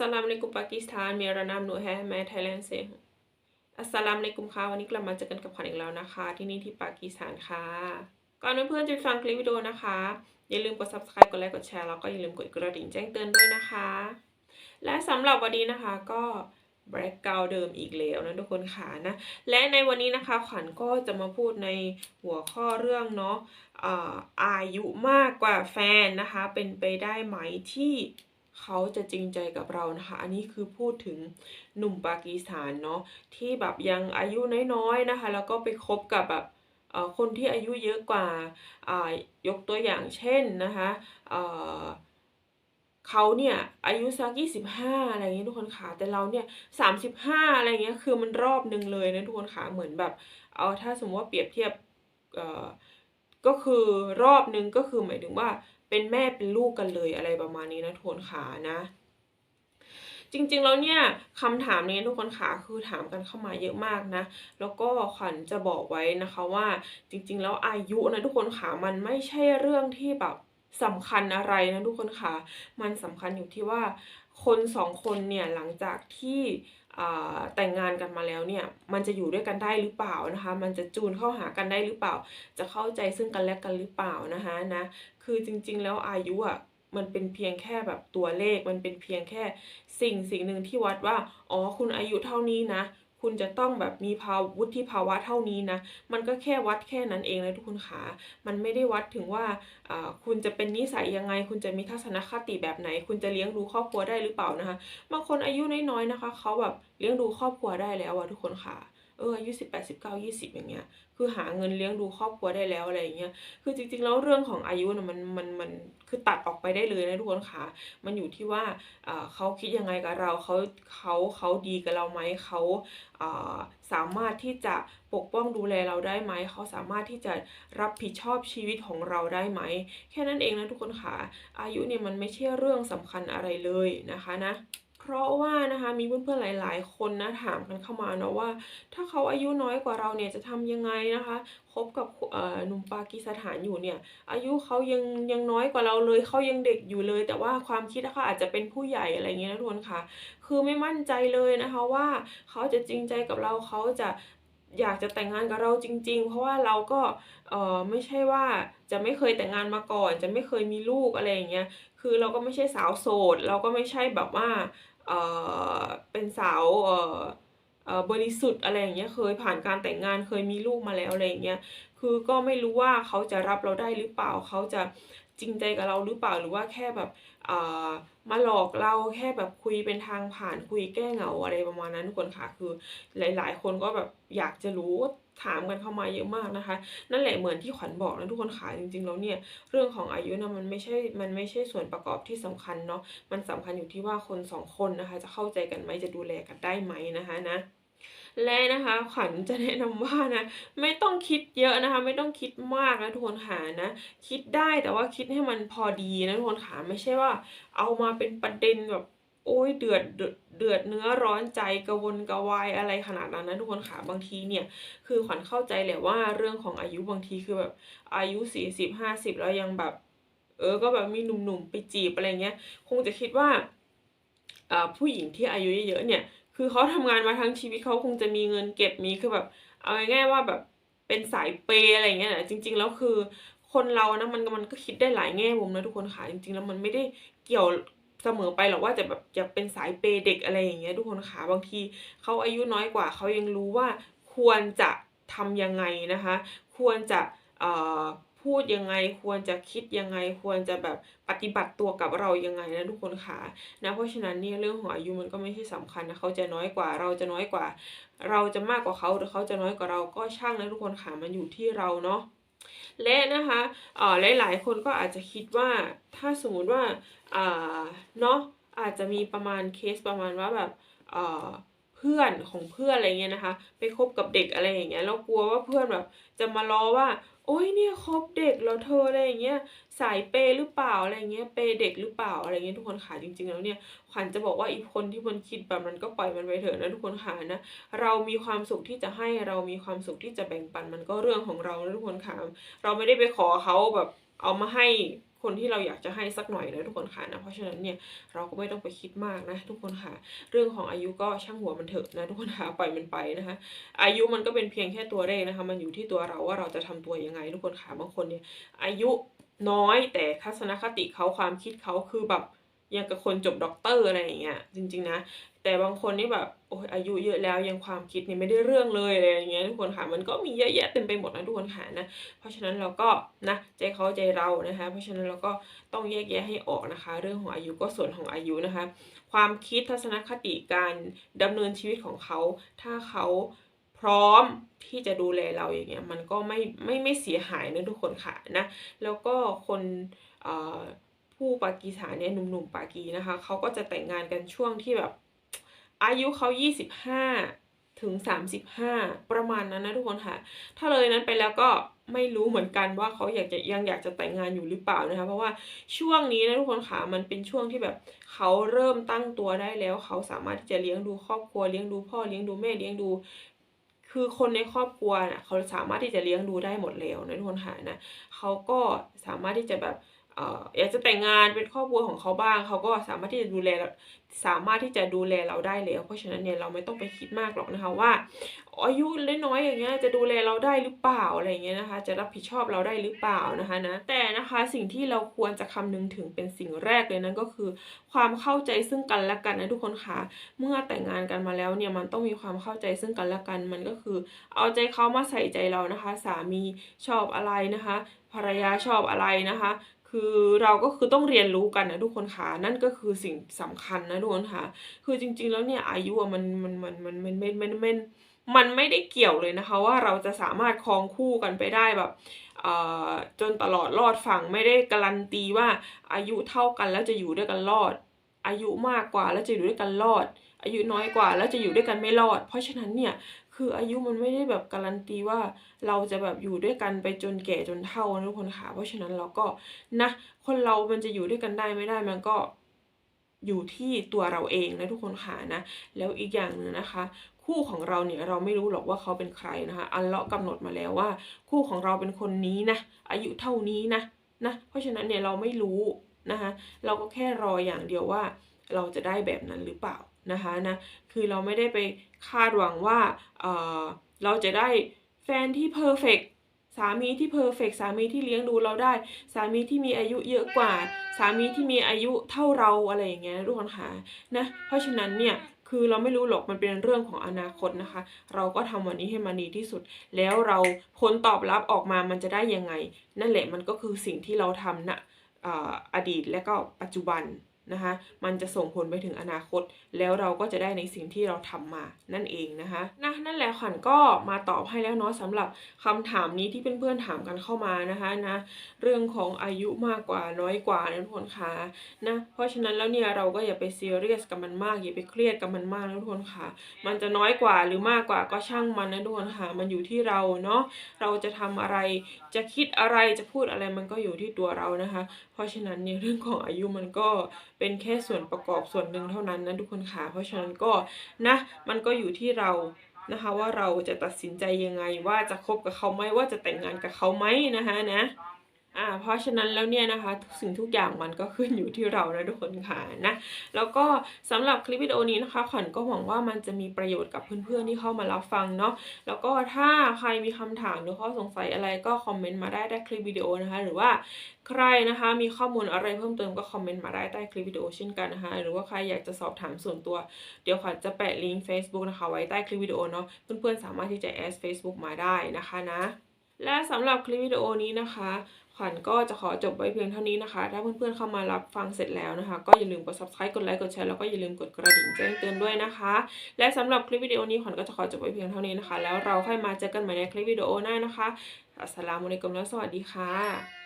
สลามในกุมปากีสถานเมียรานามหนูแฮแม่ไทยแลนด์เซฮอัสสลามในกลุ่มค่ะวันนี้กลับมาเจอกันกับขวัญอีกแล้วนะคะ ที่นี่ที่ปากีสถานค่ะ ก่อนเพื่อนๆจะฟังคลิปวิดีโอนะคะ อย่าลืมกด subscribe กดไลค์กดแชร์แล้วก็อย่าลืมกดกระดิ่งแจ้งเตือนด้วยนะคะ และสำหรับวันนี้นะคะก็แบล็กเกาเดิมอีกแล้วนะทุกคนค่ะนะ และในวันนี้นะคะขวัญก็จะมาพูดในหัวข้อเรื่องเนาะอ่าอายุมากกว่าแฟนนะคะ เป็นไปได้ไหมที่ เขาจะจริงใจกับเรานะคะ อันนี้คือพูดถึงหนุ่มปากีสถานเนาะที่แบบยังอายุน้อยๆนะคะ แล้วก็ไปคบกับแบบคนที่อายุเยอะกว่าอายกตัวอย่างเช่นนะคะเเขาเนี่ยอายุสักยี่สิบห้าอะไรอย่างเงี้ยทุกคนค่ะแต่เราเนี่ยสามสิบห้าอะไรเงี้ยคือมันรอบหนึ่งเลยนะทุกคนค่ะเหมือนแบบเอาถ้าสมมติว่าเปรียบเทียบก็คือรอบหนึ่งก็คือหมายถึงว่า เป็นแม่เป็นลูกกันเลยอะไรประมาณนี้นะทุกคนค่ะนะ จริงๆแล้วเนี่ยคำถามนี้ทุกคนค่ะคือถามกันเข้ามาเยอะมากนะ แล้วก็ขวัญจะบอกไว้นะคะว่า จริง ๆ แล้วอายุนะทุกคนค่ะมันไม่ใช่เรื่องที่แบบสำคัญอะไรนะทุกคนค่ะมันสำคัญอยู่ที่ว่าคนสองคนเนี่ยหลังจากที่ แต่งงานกันมาแล้วเนี่ยมันจะอยู่ด้วยกันได้หรือเปล่านะคะ มันจะจูนเข้าหากันได้หรือเปล่า จะเข้าใจซึ่งกันและกันหรือเปล่านะคะนะคือจริงๆแล้วอายุอะมันเป็นเพียงแค่แบบตัวเลขมันเป็นเพียงแค่สิ่งสิ่งหนึ่งที่วัดว่า อ๋อคุณอายุเท่านี้นะ คุณจะต้องแบบมีภาววุฒิภาวะเท่านี้นะ มันก็แค่วัดแค่นั้นเองเลยทุกคนขามันไม่ได้วัดถึงว่าคุณจะเป็นนิสัยยังไง คุณจะมีทัศนคติแบบไหน คุณจะเลี้ยงดูครอบครัวได้หรือเปล่านะคะ บางคนอายุน้อยๆนะคะ เขาแบบเลี้ยงดูครอบครัวได้แล้วอะทุกคนค่ะ เอออายุสิบแปดสิบเก้ายี่สิบอย่างเงี้ยคือหาเงินเลี้ยงดูครอบครัวได้แล้วอะไรอย่างเงี้ยคือจริงๆแล้วเรื่องของอายุนะมันมันมันคือตัดออกไปได้เลยนะทุกคนค่ะมันอยู่ที่ว่าเขาคิดยังไงกับเราเขาเขาเขาดีกับเราไหมเขาสามารถที่จะปกป้องดูแลเราได้ไหม เขาสามารถที่จะรับผิดชอบชีวิตของเราได้ไหม แค่นั้นเองนะทุกคนค่ะ อายุเนี่ยมันไม่ใช่เรื่องสำคัญอะไรเลยนะคะนะ ราะว่านะคะมีเพื่อนๆหลาย ๆ คนนะถามกันเข้ามาเนาะว่า ถ้าเขาอายุน้อยกว่าเราเนี่ยจะทำยังไงนะคะคบกับหนุ่มปากีสถานอยู่เนี่ย อายุเขายังยังน้อยกว่าเราเลยเขายังเด็กอยู่เลย แต่ว่าความคิดนะคะอาจจะเป็นผู้ใหญ่อะไรเงี้ยนะทุกคนค่ะ คือไม่มั่นใจเลยนะคะว่าเขาจะจริงใจกับเราเขาจะอยากจะแต่งงานกับเราจริง ๆ เพราะว่าเราก็เออไม่ใช่ว่าจะไม่เคยแต่งงานมาก่อน จะไม่เคยมีลูกอะไรอย่างเงี้ย คือเราก็ไม่ใช่สาวโสด เราก็ไม่ใช่แบบว่า เออเป็นสาวเออเออบริสุทธิ์อะไรอย่างเงี้ยเคยผ่านการแต่งงานเคยมีลูกมาแล้วอะไรอย่างเงี้ยคือก็ไม่รู้ว่าเขาจะรับเราได้หรือเปล่าเขาจะจริงใจกับเราหรือเปล่าหรือว่าแค่แบบเอ่ามาหลอกเราแค่แบบคุยเป็นทางผ่านคุยแก้เหงาอะไรประมาณนั้นทุกคนค่ะคือหลาย ๆ คนก็แบบอยากจะรู้ ถามกันเข้ามาเยอะมากนะคะ นั่นแหละเหมือนที่ขวัญบอกนะทุกคนค่ะจริงๆแล้วเนี่ยเรื่องของอายุนะมันไม่ใช่มันไม่ใช่ส่วนประกอบที่สำคัญเนาะมันสำคัญอยู่ที่ว่าคนสองคนนะคะ จะเข้าใจกันไหมจะดูแลกันได้ไหมนะคะนะและนะคะขวัญจะแนะนำว่านะไม่ต้องคิดเยอะนะคะ ไม่ต้องคิดมากนะทุกคนค่ะนะ คิดได้แต่ว่าคิดให้มันพอดีนะทุกคนค่ะไม่ใช่ว่าเอามาเป็นประเด็นแบบ อ้ยเดือดเดือดเดือดเนื้อร้อนใจกระวนกระวายอะไรขนาดนั้นนะทุกคนค่ะบางทีเนี่ย คือขวัญเข้าใจแหละว่าเรื่องของอายุบางทีคือแบบอายุสี่สิบห้าสิบแล้วยังแบบ เออก็แบบมีหนุ่มๆไปจีบอะไรเงี้ย คงจะคิดว่าผู้หญิงที่อายุเยอะๆเนี่ย คือเขาทำงานมาทั้งชีวิตเขาคงจะมีเงินเก็บมีคือแบบ เอาง่ายๆว่าแบบเป็นสายเปย์อะไรเงี้ยนะจริง ๆ แล้วคือคนเรานะมันมันก็คิดได้หลายแง่มุมนะทุกคนค่ะจริง ๆ แล้วมันไม่ได้เกี่ยว เสมอไปหรอกว่าจะแบบจะเป็นสายเปย์เด็กอะไรอย่างเงี้ยทุกคนค่ะบางทีเขาอายุน้อยกว่าเขายังรู้ว่าควรจะทำยังไงนะคะ ควรจะเอ่อพูดยังไงควรจะคิดยังไง ควรจะแบบปฏิบัติตัวกับเรายังไงนะทุกคนค่ะนะเพราะฉะนั้นเนี่ยเรื่องของอายุมันก็ไม่ใช่สำคัญนะเขาจะน้อยกว่าเราจะน้อยกว่า เราจะมากกว่าเขาหรือเขาจะน้อยกว่าเราก็ช่างนะทุกคนค่ะมันอยู่ที่เราเนาะ และนะคะเอ่อหลายๆคนก็อาจจะคิดว่าถ้าสมมุติว่าอ่าเนาะอาจจะมีประมาณเคสประมาณว่าแบบเอ่อเพื่อนของเพื่อนอะไรเงี้ยนะคะ ไปคบกับเด็กอะไรอย่างเงี้ยแล้วกลัวว่าเพื่อนแบบจะมาล้อว่า โอ้ยเนี่ยคบเด็กแล้วเธออะไรอย่างเงี้ยสายเปย์หรือเปล่าอะไรเงี้ยเปย์เด็กหรือเปล่าอะไรเงี้ยทุกคนค่ะจริง ๆ แล้วเนี่ยขวัญจะบอกว่าอีกคนที่มันคิดแบบนั้นก็ปล่อยมันไปเถอะนะทุกคนค่ะนะเรามีความสุขที่จะให้เรามีความสุขที่จะแบ่งปันมันก็เรื่องของเรานะทุกคนค่ะเราไม่ได้ไปขอเขาแบบเอามาให้ คนที่เราอยากจะให้สักหน่อยนะทุกคนค่ะนะเพราะฉะนั้นเนี่ยเราก็ไม่ต้องไปคิดมากนะทุกคนค่ะ เรื่องของอายุก็ช่างหัวมันเถอะนะทุกคนค่ะปล่อยมันไปนะคะ อายุมันก็เป็นเพียงแค่ตัวเลขนะคะ มันอยู่ที่ตัวเราว่าเราจะทำตัวยังไง ทุกคนค่ะบางคนเนี่ยอายุน้อยแต่ทัศนคติเขาความคิดเขาคือแบบยังกับคนจบด็อกเตอร์อะไรอย่างเงี้ยจริงๆนะ แต่บางคนนี่แบบโอ้ยอายุเยอะแล้วยังความคิดนี่ไม่ได้เรื่องเลยอะไรอย่างเงี้ยทุกคนค่ะมันก็มีเยอะแยะเต็มไปหมดนะทุกคนค่ะนะเพราะฉะนั้นเราก็นะใจเขาใจเรานะคะ เพราะฉะนั้นเราก็ต้องแยกแยะให้ออกนะคะ เรื่องของอายุก็ส่วนของอายุนะคะ ความคิดทัศนคติการดำเนินชีวิตของเขา ถ้าเขาพร้อมที่จะดูแลเราอย่างเงี้ยมันก็ไม่ไม่ไม่เสียหายนะทุกคนค่ะนะแล้วก็คนผู้ปากีสถานเนี่ยหนุ่มๆปากีนะคะเขาก็จะแต่งงานกันช่วงที่แบบ อายุเขา 25 ถึง 35 ประมาณนั้นนะทุกคนค่ะ ถ้าเลยนั้นไปแล้วก็ไม่รู้เหมือนกันว่าเขาอยากจะยังอยากจะแต่งงานอยู่หรือเปล่านะคะ เพราะว่าช่วงนี้นะทุกคนค่ะมันเป็นช่วงที่แบบเขาเริ่มตั้งตัวได้แล้ว เขาสามารถที่จะเลี้ยงดูครอบครัวเลี้ยงดูพ่อเลี้ยงดูแม่เลี้ยงดู คือคนในครอบครัวน่ะเขาสามารถที่จะเลี้ยงดูได้หมดแล้วนะทุกคนค่ะนะเขาก็สามารถที่จะแบบ อยากจะแต่งงานเป็นครอบครัวของเขาบ้าง เขาก็สามารถที่จะดูแลสามารถที่จะดูแลเราได้แล้ว เพราะฉะนั้นเนี่ยเราไม่ต้องไปคิดมากหรอกนะคะว่าอายุน้อยๆอย่างเงี้ยจะดูแลเราได้หรือเปล่าอะไรเงี้ยนะคะ จะรับผิดชอบเราได้หรือเปล่านะคะนะแต่นะคะสิ่งที่เราควรจะคำนึงถึงเป็นสิ่งแรกเลยนั่นก็คือ ความเข้าใจซึ่งกันและกันนะทุกคนค่ะเมื่อแต่งงานกันมาแล้วเนี่ยมันต้องมีความเข้าใจซึ่งกันและกันมันก็คือ เอาใจเขามาใส่ใจเรานะคะ สามีชอบอะไรนะคะภรรยาชอบอะไรนะคะ คือเราก็คือต้องเรียนรู้กันนะทุกคนค่ะนั่นก็คือสิ่งสำคัญนะทุกคนค่ะคือจริง ๆ แล้วเนี่ยอายุมันมันมันมันมันมันมันมันมันไม่ได้เกี่ยวเลยนะคะ ว่าเราจะสามารถครองคู่กันไปได้แบบเอ่อจนตลอดรอดฝั่งไม่ได้การันตีว่าอายุเท่ากันแล้วจะอยู่ด้วยกันรอด อายุมากกว่าแล้วจะอยู่ด้วยกันรอด อายุน้อยกว่าแล้วจะอยู่ด้วยกันไม่รอด เพราะฉะนั้นเนี่ย คืออายุมันไม่ได้แบบการันตีว่าเราจะแบบอยู่ด้วยกันไปจนแก่จนเฒ่านะทุกคนค่ะเพราะฉะนั้นเราก็นะ คนเรามันจะอยู่ด้วยกันได้ไม่ได้มันก็อยู่ที่ตัวเราเองนะทุกคนค่ะนะ แล้วอีกอย่างหนึ่งนะคะ คู่ของเราเนี่ยเราไม่รู้หรอกว่าเขาเป็นใครนะคะ อัลเลาะกำหนดมาแล้วว่า คู่ของเราเป็นคนนี้นะอายุเท่านี้นะนะเพราะฉะนั้นเนี่ยเราไม่รู้นะคะ เราก็แค่รออย่างเดียวว่า เราจะได้แบบนั้นหรือเปล่า นะคะนะคือเราไม่ได้ไปคาดหวังว่าเออเราจะได้แฟนที่เพอร์เฟกสามีที่เพอร์เฟกสามีที่เลี้ยงดูเราได้ สามีที่มีอายุเยอะกว่า สามีที่มีอายุเท่าเราอะไรอย่างเงี้ยทุกคนค่ะนะเพราะฉะนั้นเนี่ยคือเราไม่รู้หรอกมันเป็นเรื่องของอนาคตนะคะ เราก็ทำวันนี้ให้มันดีที่สุด แล้วเราผลตอบรับออกมามันจะได้ยังไง นั่นแหละมันก็คือสิ่งที่เราทำณอ่าอดีตและก็ปัจจุบัน นะคะ มันจะส่งผลไปถึงอนาคต แล้วเราก็จะได้ในสิ่งที่เราทำมานั่นเองนะคะนะนั่นแหละขวัญก็มาตอบให้แล้วเนาะสำหรับคำถามนี้ที่เพื่อนๆถามกันเข้ามานะคะนะเรื่องของอายุมากกว่าน้อยกว่านะทุกคนค่ะนะเพราะฉะนั้นแล้วเนี่ยเราก็อย่าไปซีเรียสกับมันมากอย่าไปเครียดกับมันมากนะทุกคนค่ะมันจะน้อยกว่าหรือมากกว่าก็ช่างมันนะทุกคนค่ะมันอยู่ที่เราเนาะเราจะทำอะไรจะคิดอะไรจะพูดอะไรมันก็อยู่ที่ตัวเรานะคะ เพราะฉะนั้นเนี่ยเรื่องของอายุมันก็เป็นแค่ส่วนประกอบส่วนหนึ่งเท่านั้นนะทุกคนค่ะ เพราะฉะนั้นก็นะมันก็อยู่ที่เรานะคะว่าเราจะตัดสินใจยังไงว่าจะคบกับเขาไหมว่าจะแต่งงานกับเขาไหมนะคะนะ อ่าเพราะฉะนั้นแล้วเนี่ยนะคะทุกสิ่งทุกอย่างมันก็ขึ้นอยู่ที่เรานะทุกคนค่ะนะแล้วก็สำหรับคลิปวิดีโอนี้นะคะขวัญก็หวังว่ามันจะมีประโยชน์กับเพื่อนๆที่เข้ามารับฟังเนาะแล้วก็ถ้าใครมีคำถามหรือข้อสงสัยอะไรก็คอมเมนต์มาได้ใต้คลิปวิดีโอนะคะ หรือว่าใครนะคะมีข้อมูลอะไรเพิ่มเติมก็คอมเมนต์มาได้ใต้คลิปวิดีโอเช่นกันนะคะหรือว่าใครอยากจะสอบถามส่วนตัวเดี๋ยวขวัญจะแปะลิงก์ Facebook นะคะไว้ใต้คลิปวิดีโอเนาะเพื่อนๆสามารถที่จะแอด Facebook มาได้นะคะนะและสำหรับคลิปวิดีโอนี้นะคะ ขวัญก็จะขอจบไว้เพียงเท่านี้นะคะ ถ้าเพื่อนๆเข้ามารับฟังเสร็จแล้วนะคะ ก็อย่าลืมกด subscribe กดไลค์กดแชร์แล้วก็อย่าลืมกดกระดิ่งแจ้งเตือนด้วยนะคะ และสำหรับคลิปวิดีโอนี้ขวัญก็จะขอจบไว้เพียงเท่านี้นะคะ แล้วเราค่อยมาเจอกันใหม่ในคลิปวิดีโอหน้านะคะอัสสลามุอะลัยกุมและสวัสดีค่ะ